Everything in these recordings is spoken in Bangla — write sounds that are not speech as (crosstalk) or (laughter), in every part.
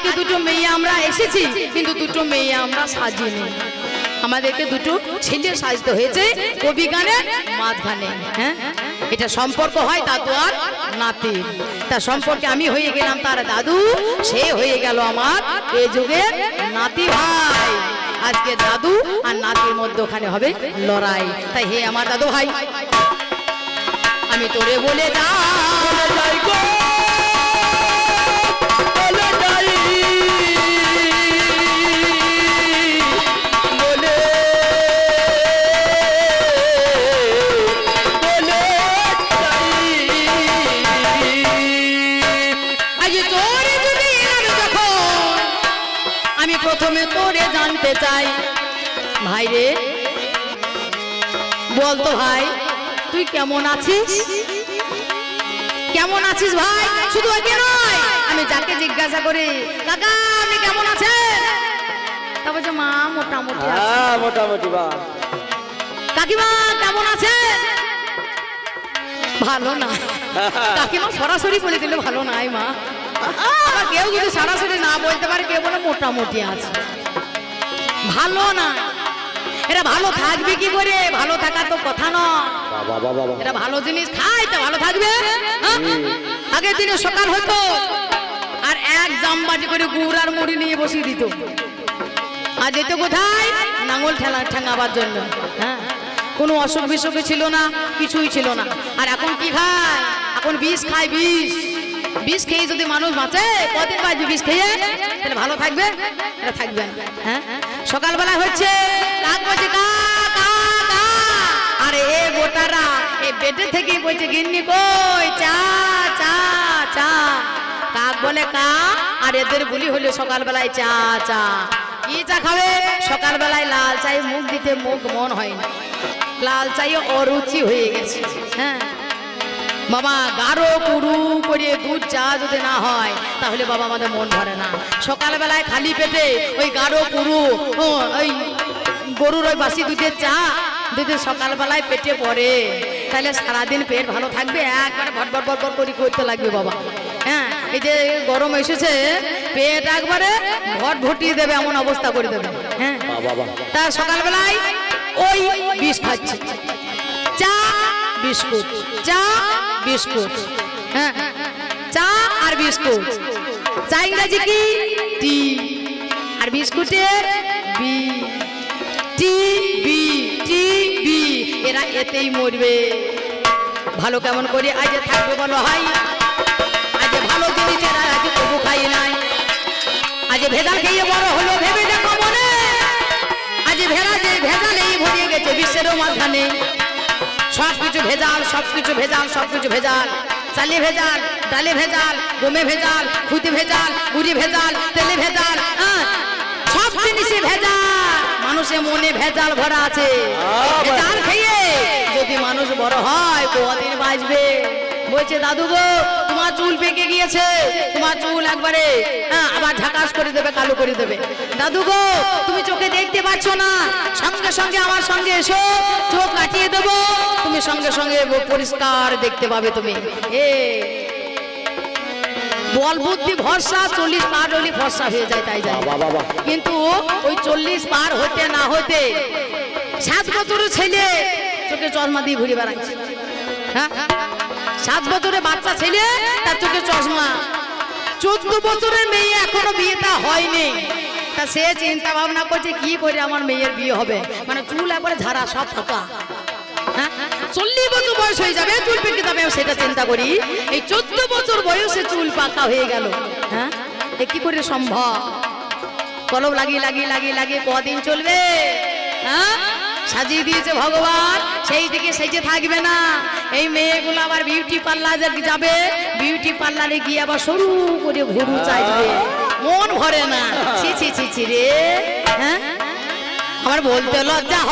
আজকে দুটো মেয়ে আমরা এসেছি, কিন্তু দুটো মেয়ে আমরা সাজিনি। আমাদেরকে দুটো ছেলে সাজতে হয়েছে, কবি গানের মাঝখানে হ্যাঁ? এটা সম্পর্ক হয় দাদু আর নাতি। তার সম্পর্কে আমি হয়ে গেলাম তার দাদু, সে হয়ে গেল আমার এ যুগের নাতি ভাই। আজকে দাদু আর নাতির মধ্যে ওখানে হবে লড়াই। তাই হে আমার দাদু ভাই, আমি তোরে বলে যাই জানতে চাই। ভাই রে বলতো ভাই তুই কেমন আছিস? কেমন আছিস ভাই? শুধু ওকে নয় আমি যাকে জিজ্ঞাসা করি কাকা আপনি কেমন আছেন? তা বলছে মা মোটামুটি হ্যাঁ মোটামুটি বা কাকিমা কেমন আছেন? ভালো না। (laughs) কাকিমা সরাসরি বলে দিলে ভালো নাই মা। কেউ যদি সরাসরি না বলতে পারে কেউ বলে মোটামুটি আছে। ভালো না। এরা ভালো থাকবে কি করে? ভালো থাকার তো কথা নয় বাবা বাবা বাবা। এরা ভালো জিনিস খায় তো ভালো থাকবে হ্যাঁ? আগের দিনে সকাল হতো আর এক জামবাজি করে গুড় আর মুড়ি নিয়ে বসিয়ে দিত। আজ যেত কোথায়? নাঙল ঠেলা ঠেঙাবার জন্য হ্যাঁ? কোনো অসুখ বিসুখ ছিল না কিছুই ছিল না। আর এখন কি খায়? এখন বিষ খায় বিষ। বিষ খেয়ে যদি মানুষ বাঁচে, কদিন বাঁচবে বিষ খেয়ে? তাহলে ভালো থাকবে? এটা থাকবে হ্যাঁ? সকালবেলা হচ্ছে, কাক বলছে কা আরে এ গোটারা এ বেডে থেকে বলছে, গিন্নি কই? চা চা চা। কাক বলে, কা? আর এদের বলি হলো সকালবেলায় চা চা। কি চা খাবে? সকালবেলায় লাল চাই মুখ দিতে মুখ মন হয় না লাল চাই অরুচি হয়ে গেছে। হ্যাঁ? বাবা গাঢ় পুরু করে দুধ চা যদি না হয় তাহলে বাবা আমাদের মন ভরে না। সকালবেলায় খালি পেটে ওই গাঢ় পুরু ওই গরুর ওই বাসি দুধের চা যদি সকালবেলায় পেটে পড়ে তাহলে সারাদিন পেট ভালো থাকবে একবারে ভট ভট ভট ভট করে করতে লাগবে বাবা। হ্যাঁ এই যে গরম এসেছে পেট একবারে ভট ভটিয়ে দেবে এমন অবস্থা করে দেবে। হ্যাঁ তা সকালবেলায় ওই বিষ খাচ্ছে। চা বিস্কুট। চা, বিস্কুট। হ্যাঁ। চা আর বিস্কুট। চা ইংরাজি কি? টি। আর বিস্কুটে B. T B. T, B. এরা এতেই মরবে। ভালো কেমন করে আজ থাকবে বলো হাই। আজ ভালো জিনিস এরা আজ তবু খাই নাই। আজ ভেজাল খেয়ে বড় হলো ভেবে দেখো মনে। আজ ভেড়া যে ভেজালেই ভরিয়ে গেছে বিশ্বেরও মাঝখানে। সব কিছু ভেজাল সব কিছু ভেজাল সব কিছু ভেজাল। চালে ভেজাল ডালে ভেজাল গমে ভেজাল খুঁতি ভেজাল গুড়ি ভেজাল তেলে ভেজাল হ্যাঁ, সব জিনিসে ভেজাল। মানুষের মনে ভেজাল ভরা আছে। ভেজাল খেয়ে যদি মানুষ বড় হয় কদিন বাঁচবে। বলছে দাদু গো তোমার চুল পেকে গিয়েছে তোমার চুল একবারে হ্যাঁ, আবার ঝাকাস করে দেবে কালো করে দেবে। দাদু গো তুমি চোখে দেখতে পাচ্ছ না সঙ্গে সঙ্গে আমার সঙ্গে এসো চোখ কাটিয়ে দেবো তুমি সঙ্গে সঙ্গে পরিষ্কার দেখতে পাবে তুমি। এ বল বুদ্ধি ভরসা চল্লিশ পার হলে ভরসা হয়ে যায় তাই যায়। কিন্তু ওই চল্লিশ পার হতে না হতে সাত বছরের ছেলে চোখে চশমা দিয়ে ঘুরে বেড়াচ্ছে। হ্যাঁ? সাত বছরের বাচ্চা ছেলে, তার চোখে চশমা। চোদ্দ বছরের মেয়ে এখনও বিয়েটা হয়নি। তা সে চিন্তা ভাবনা করছে, কি করে আমার মেয়ের বিয়ে হবে? মানে চুল একবারে ঝাড়া, সব ফাঁকা। হ্যাঁ? চল্লিশ বছর বয়স হয়ে যাবে, চুল পেকে যাবে সেটা চিন্তা করি। এই চোদ্দ বছর বয়সে চুল পাকা হয়ে গেল। হ্যাঁ? এ কি করে সম্ভব? কলম লাগিয়ে লাগিয়ে লাগিয়ে লাগিয়ে কদিন চলবে? হ্যাঁ? সাজিয়ে দিয়েছে ভগবান, সেই দিকে সেজে থাকবে না। এই মেয়েগুলো আবার বিউটি পার্লারে যাবে বিউটি পার্লারে গিয়ে আবার সরু করে ঘুরু চাইবে। মন ভরে না। ছি ছি ছি ছি রে। হ্যাঁ? আমার বলতে লজ্জা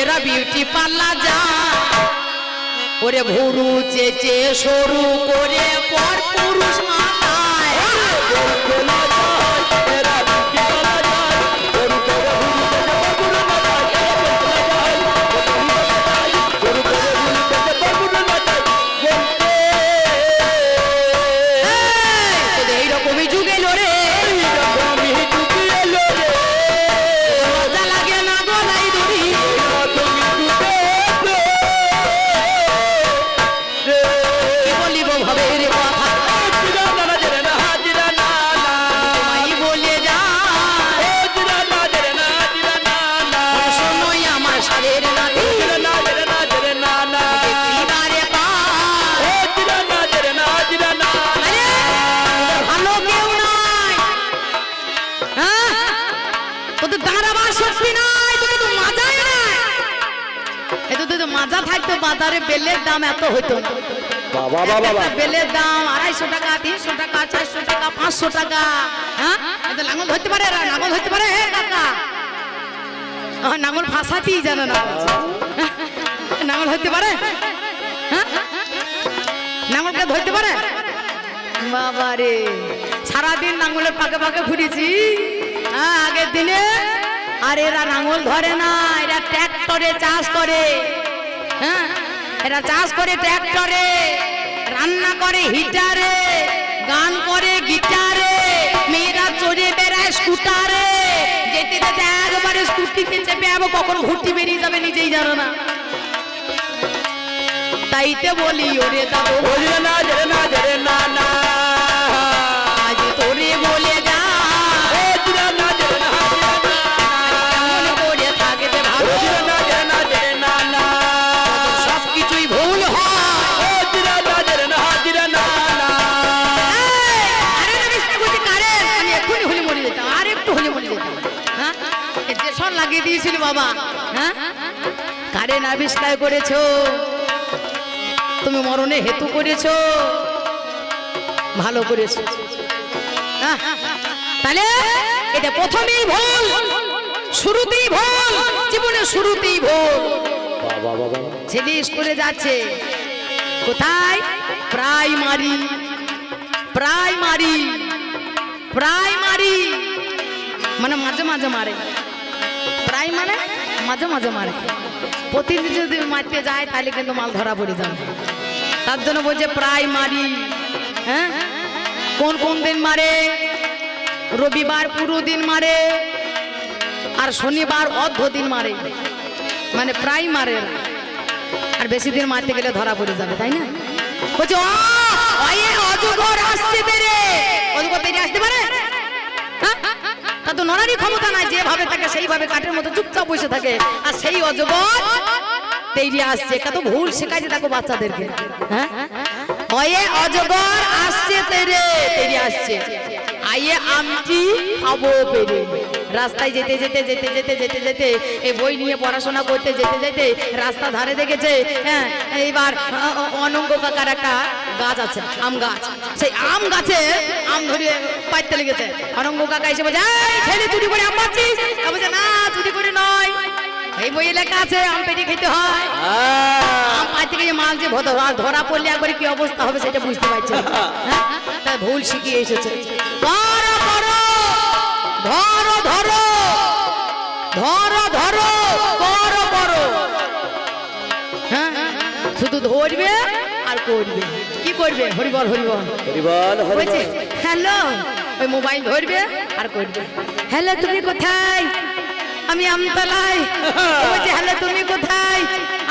এরা বিউটি পার্লার যায়। ওরে ভুরু চেচে সরু করে পর পুরুষ মাথায় তো থাকতো বাজারে বেলের দাম এত হইতো না। বাবা বাবা বাবা। বেলের দাম আড়াইশো টাকা তিনশো টাকা চারশো টাকা পাঁচশো টাকা হ্যাঁ? লাঙল ধরতে পারে লাঙল ধরতে পারে হে কাকা। নাঙল ফাঁসাতেই জানে না। নাঙল ধরতে পারে? হ্যাঁ? নাঙলকে ধরতে পারে? বাবা রে সারাদিন নাঙলের পাকে পাকে ঘুরেছি। হ্যাঁ আগের দিনে আর এরা নাঙল ধরে না এরা ট্র্যাক্টরে চাষ করে। হ্যাঁ এরা চাষ করে ট্র্যাক্টরে রান্না করে হিটারে গান করে গিটারে মেয়েরা চড়ে বেড়ায় স্কুটারে যেতে যেতে একবারে স্কুটিতে চেপে যাব কখন ঘুরতে বেরিয়ে যাবে নিজেই জানো না তাইতে বলি ওরে দাদু বলি না না না না লাগিয়ে দিয়েছিল বাবা। হ্যাঁ? কারেন্ট আবিষ্কার করেছ। তুমি মরণে হেতু করেছ। ভালো করেছ। হ্যাঁ? তাহলে এটা প্রথমেই ভুল। শুরুতেই ভুল। জীবনে শুরুতেই ভুল। ছেলে স্কুলে যাচ্ছে। কোথায়? প্রাইমারি। প্রাইমারি। প্রাইমারি। মানে মাঝে মাঝে মারে। প্রায় মানে মাঝে মাঝে মারে প্রতিদিন যদি মারতে যায় তাহলে কিন্তু মাল ধরা পড়ে যাবে তার জন্য বলছে প্রাইমারি হ্যাঁ? কোন কোন দিন মারে? রবিবার পুরো দিন মারে। আর শনিবার অর্ধ দিন মারে। মানে প্রায় মারে। আর বেশি দিন মারতে গেলে ধরা পড়ে যাবে তাই না? বলছে "ও, ওয়ে অজগর আসছে বেরিয়ে আসতে পারে? তা তো নড়ারই ক্ষমতা নাই, যেভাবে থাকে সেইভাবে কাঠের মতো চুপচাপ বসে থাকে। আর সেই অজগর তেইরি আসছে কত ভুল শেখাইছে দেখো বাচ্চাদেরকে। হ্যাঁ? ওয়ে অজগর আসছে তেরে তেরি আসছে। আইয়ে আমটি খাব পেরে রাস্তায় যেতে যেতে যেতে যেতে যেতে যেতে এই বই নিয়ে পড়াশোনা করতে যেতে যেতে রাস্তা ধারে দেখেছে হ্যাঁ এইবার অনঙ্গ কাকার একটা গাছ আছে আম গাছ। সেই আম গাছে আম ধরে পাইতে লেগেছে। অনঙ্গ কাকা এসে বলছে "এই, ছেলে চুরি করে আম পাচ্ছিস? বলছে না চুরি করে নয়। এই বইয়ে লেখা আছে আম পেটে খেতে হয়। আম পাইতে গিয়ে মাল যে ধরা ধরা পড়লে একবারে কি অবস্থা হবে সেটা বুঝতে পারছি। হ্যাঁ? তাই ভুল শিখিয়ে এসেছে। ধরো ধরো। ধরো ধরো করো করো। হ্যাঁ শুধু ধরবে আর করবে। কি করবে? হরিবল হরিবল। হরিবল বলছে হ্যালো। ওই মোবাইল ধরবে আর করবে। হ্যালো তুমি কোথায়? আমি আমতলায়। বলছে হ্যালো তুমি কোথায়?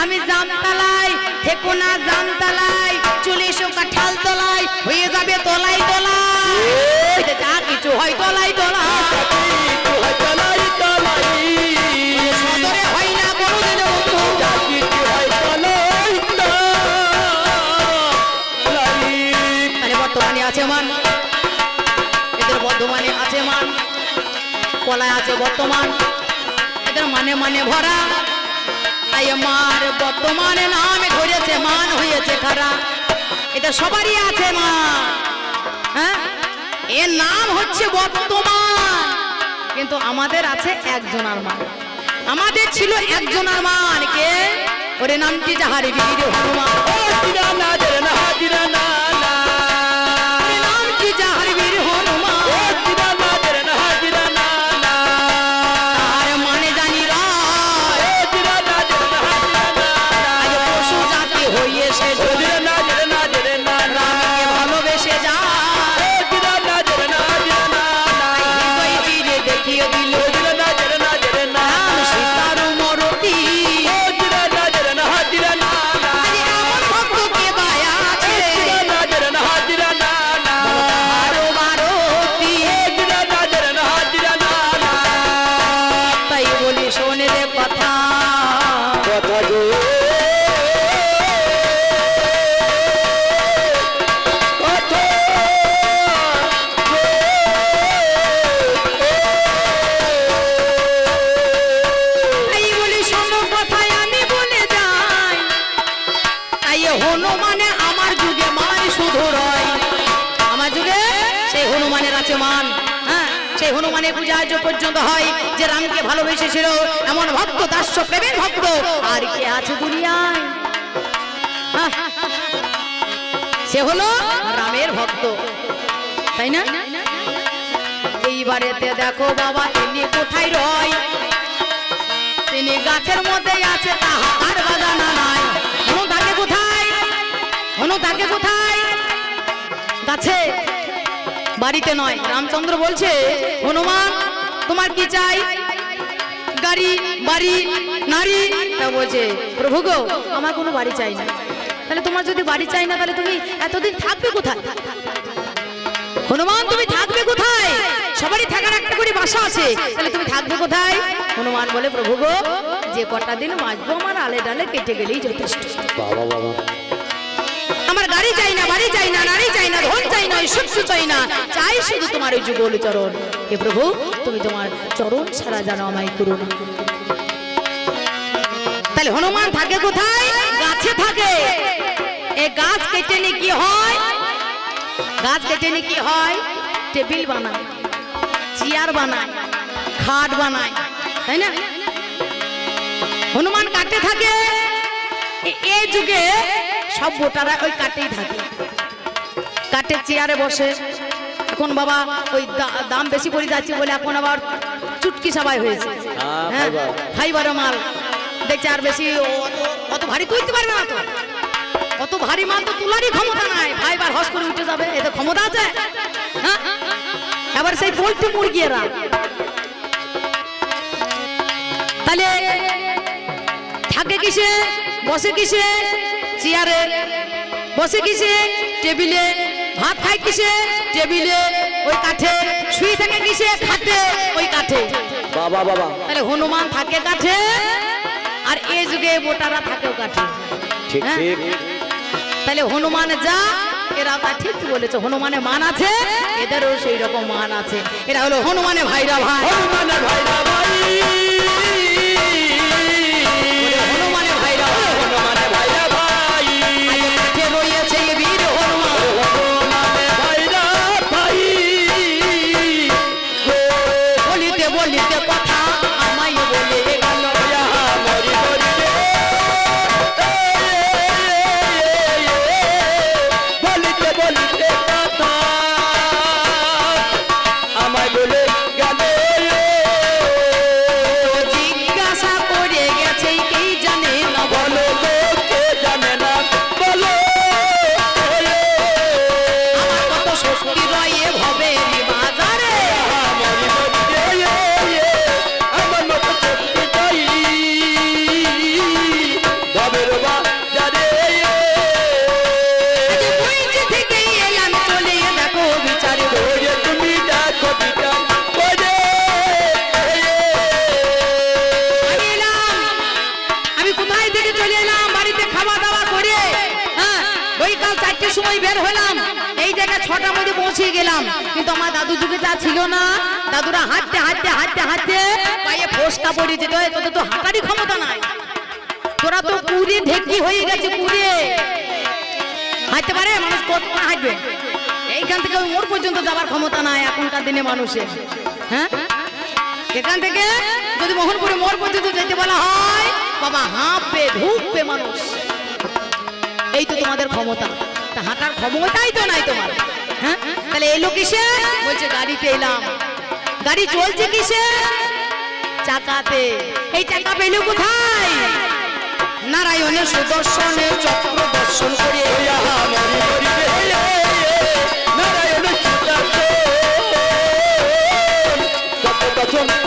আমি জামতলায়। থেকো না জামতলায়। চলে এসো কাঁঠাল তলায় হয়ে যাবে কলায় আছে বর্তমান। এদের মানে মানে ভরা। তাই মার বর্তমানে নামে ধরেছে, মান হয়েছে খারা। এটা সবারই আছে মা। হ্যাঁ? এর নাম হচ্ছে বর্তমান। কিন্তু আমাদের আছে একজনার মান। আমাদের ছিল একজনার মান। কে? ওরে নামটি যাহার বীর হনুমান। হনুমানের পূজা আজ পর্যন্ত হয়। যে রামকে ভালোবেসেছিল এমন ভক্ত, দাস্য, প্রেমের ভক্ত, আর কে আছে দুনিয়ায়? সে হলো রামের ভক্ত। তাই না? এইবারেতে দেখো বাবা, তিনি কোথায় রয়? তিনি গাছের মধ্যে আছে, তাহার বাজানা নাই। হনু থাকে কোথায়? হনু থাকে কোথায়? গাছে। বাড়িতে নয়। রামচন্দ্র বলছে, হনুমান, তোমার কি চাই? গাড়ি, বাড়ি, নারী। তা বলছে, প্রভু গো, আমার কোনো বাড়ি চাই না। তাহলে তোমার যদি বাড়ি চাই না, তাহলে তুমি এতদিন থাকবে কোথায়? হনুমান, তুমি থাকবে কোথায়? সবারই থাকার একটা করে বাসা আছে। তাহলে তুমি থাকবে কোথায়? হনুমান বলে, প্রভু গো, যে কটা দিন বাঁচবো, আমার আলে ডালে কেটে গেলেই যথেষ্ট। আমার গাড়ি চাই না, বাড়ি চাই না, নারী চাই না, ধন চাই না ঐশ্বর্য চাই না, চাই শুধু তোমার ওই যুগল চরণ। হে প্রভু, তুমি তোমার চরণ ছাড়া জানো আমায় করো না তাহলে হনুমান থাকে কোথায়? গাছে থাকে। এ গাছ কেটে নিয়ে কি হয়? গাছ কেটে নিয়ে কি হয়? টেবিল বানায়, চেয়ার বানায়, খাট বানায়, তাই না? হনুমান কাটে থাকে। এই যুগে সব ভোটাররা ওই কাটেই থাকে। কাটে চেয়ারে বসে। এখন বাবা ওই দাম বেশি পড়ে যাচ্ছে বলে এখন আবার চুটকি সবাই হয়েছে। হ্যাঁ, হ্যাঁ ফাইবার। মাল। দেখছে আর বেশি অত- ভারী তুলতে পারবে না তো। অত ভারী মাল তো তোলারই ক্ষমতা নাই। ফাইবার হস করে উঠে যাবে এতে ক্ষমতা আছে? হ্যাঁ? এবার সেই পোল্ট্রি মুরগিরা তাহলে থাকে কিসে? বসে কিসে? চেয়ারে বসে কিসে টেবিলে ভাত খায় কিসে টেবিলে ওই কাঠে শুয়ে থাকে কিসে খাটে ওই কাঠে। বাবা বাবা। তাহলে হনুমান থাকে কাঠে আর এ যুগে বোটারা থাকেও কাঠে। ঠিক হ্যাঁ? ঠিক। তাহলে হনুমান যা এরা তা ঠিক বলেছে হনুমানের মান আছে এদেরও সেই রকম মান আছে। এরা হলো হনুমানের ভাইরা ভাই। সময় বের হলাম। এই জায়গায় ছটার মধ্যে পৌঁছে গেলাম। কিন্তু আমার দাদু যুগে তা ছিল না। দাদুরা হাঁটতে হাঁটতে হাঁটতে হাঁটতে পায়ে ফোসকা পড়ে যেত। "এই, তোদের তো হাঁটারই ক্ষমতা নাই। তোরা তো পুরে ঢেকি হয়ে গেছে পুরে হাঁটতে পারে? মানুষ কত হাঁটবে। এইখান থেকে মোড় পর্যন্ত যাবার ক্ষমতা নাই এখনকার দিনে মানুষের। হ্যাঁ? এখান থেকে যদি মোহনপুরে মোড় পর্যন্ত যেতে বলা হয় বাবা হাঁপবে ঢুকবে মানুষ। এই তো তোমাদের ক্ষমতা। তা হাঁটার ক্ষমতাই তো নাই তোমার। হ্যাঁ? তাহলে এলো কিসে? বলছে গাড়িতে এলাম। গাড়ি চলছে কিসে? চাকাতে। এই চাকা পেল কোথায়? নারায়ণের সুদর্শনে চক্র দর্শন করে ইহা মরি মরি রে, সুদর্শন, কত দর্শন।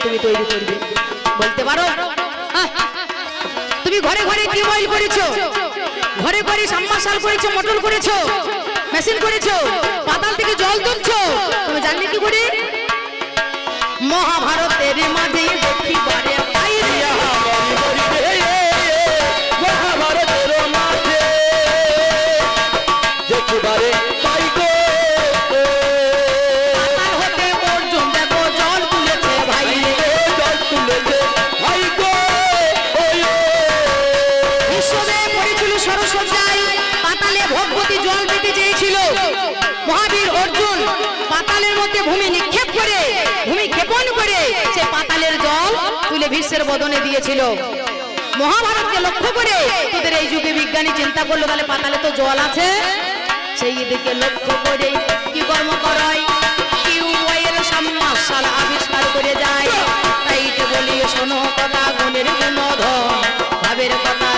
তুমি তৈরি করবে। বলতে পারো? হ্যাঁ? তুমি ঘরে ঘরে টিউবওয়েল করেছ। ঘরে ঘরে সাম্মাশাল করেছ মটল করেছ মেশিন করেছ, পাতাল থেকে জল তুলছো। তুমি জানলে কি করে? মহাভারতের মাঝে দেখি বারে সূর্যের বদনে দিয়েছিল। মহাভারতকে লক্ষ্য করে তোদের এই যুগে বিজ্ঞানী চিন্তা করল, তাহলে পাতালে তো জল আছে? সেই দিকে লক্ষ্য করে কি কর্ম করাই আবিষ্কার করে যায়? তাই বলি শোনো কথা, গুণের গুণধন ভাবের কথা।